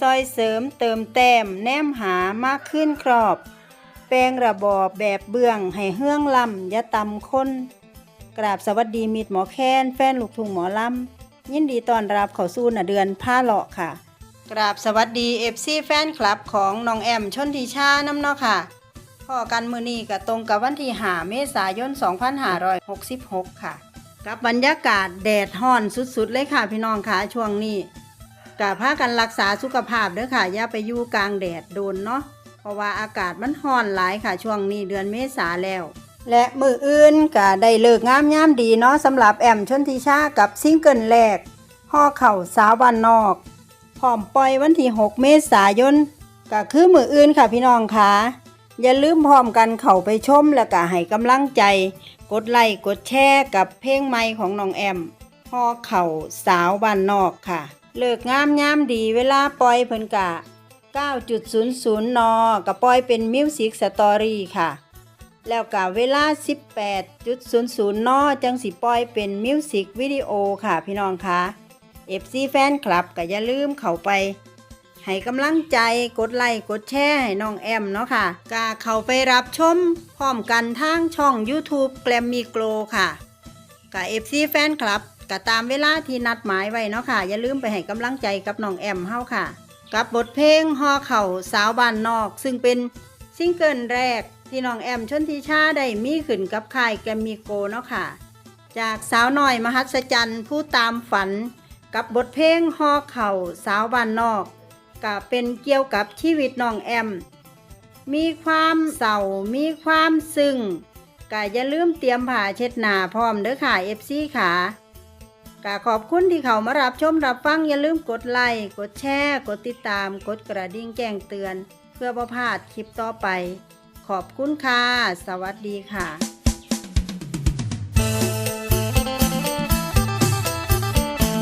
ซอยเสริมเติมแต้มแนมหามากขึ้นครอบ แปลงระบอบแบบเบื้องให้เฮืองลำยะตำคนกราบสวัสดีมิตรหมอแคนแฟนลูกทุ่งหมอลำยินดีต้อนรับเข้าสู่นะเดือนผ้าเลาะค่ะ กราบสวัสดีเอฟซีแฟนคลับของน้องแอมชนทิชาน้ำเนาะค่ะพ่อกันมือนี้ก็ตรงกับวันที่หาเมษายน 2566 ค่ะ กับบรรยากาศแดดฮ้อนสุดๆเลยค่ะพี่น้องค่ะช่วงนี้ กับพากันรักษาสุขภาพเด้อค่ะ อย่าไปอยู่กลางแดดโดนเนาะเพราะว่าอากาศมันฮ้อนหลายค่ะ ช่วงนี้เดือนเมษาแล้ว และมืออื่นก็ได้เลิกงามยามดีเนาะสำหรับแอมชนทิชากับซิงเกิลแรกห่อเข่าสาวบ้านนอกพร้อมปล่อยวันที่ 6 เมษายนก็คือมืออื่นค่ะพี่น้องค่ะอย่าลืมพร้อมกันเข้าไปชมแล้วก็ให้กำลังใจ กดไลค์กดแชร์กับเพลงใหม่ของน้องแอมห่อเข่าสาวบ้านนอกค่ะ เลิกงามยามดีเวลาปล่อยเพิ่นกะ 9.00 น ก็ปล่อยเป็นมิวสิกสตอรี่ค่ะ แล้วก็เวลา 18.00 น จังสิปล่อยเป็นมิวสิกวิดีโอค่ะพี่น้องคะ FC แฟนคลับก็อย่าลืมเข้าไป ให้กำลังใจกดไลค์กดแชร์ให้น้องแอมเนาะค่ะกาเข้าไปรับชมพร้อมกันทางช่อง YouTube แกลมมีโกลค่ะ กับ FC แฟนคลับก็ตามเวลาที่นัดหมายไว้เนาะค่ะ อย่าลืมไปให้กำลังใจกับน้องแอมเฮาค่ะ กับบทเพลงฮอเข่าสาวบ้านนอก ซึ่งเป็นซิงเกิลแรกที่น้องแอมชนทิชาได้มีขึ้นกับค่ายแกรมมีโกเนาะค่ะ จากสาวน้อยมหัศจรรย์ผู้ตามฝัน กับบทเพลงฮอเข่าสาวบ้านนอกก็เป็นเกี่ยวกับชีวิตน้องแอม มีความเศร้ามีความซึ้ง ก็อย่าลืมเตรียมผ้าเช็ดหน้าพร้อมเด้อค่ะ FC ค่ะก็ขอบคุณที่เขามารับชมรับฟังอย่าลืมกดไลค์กดแชร์กดติดตาม กดกระดิ่งแจ้งเตือน เพื่อประพลาดคลิปต่อไป ขอบคุณค่ะ สวัสดีค่ะ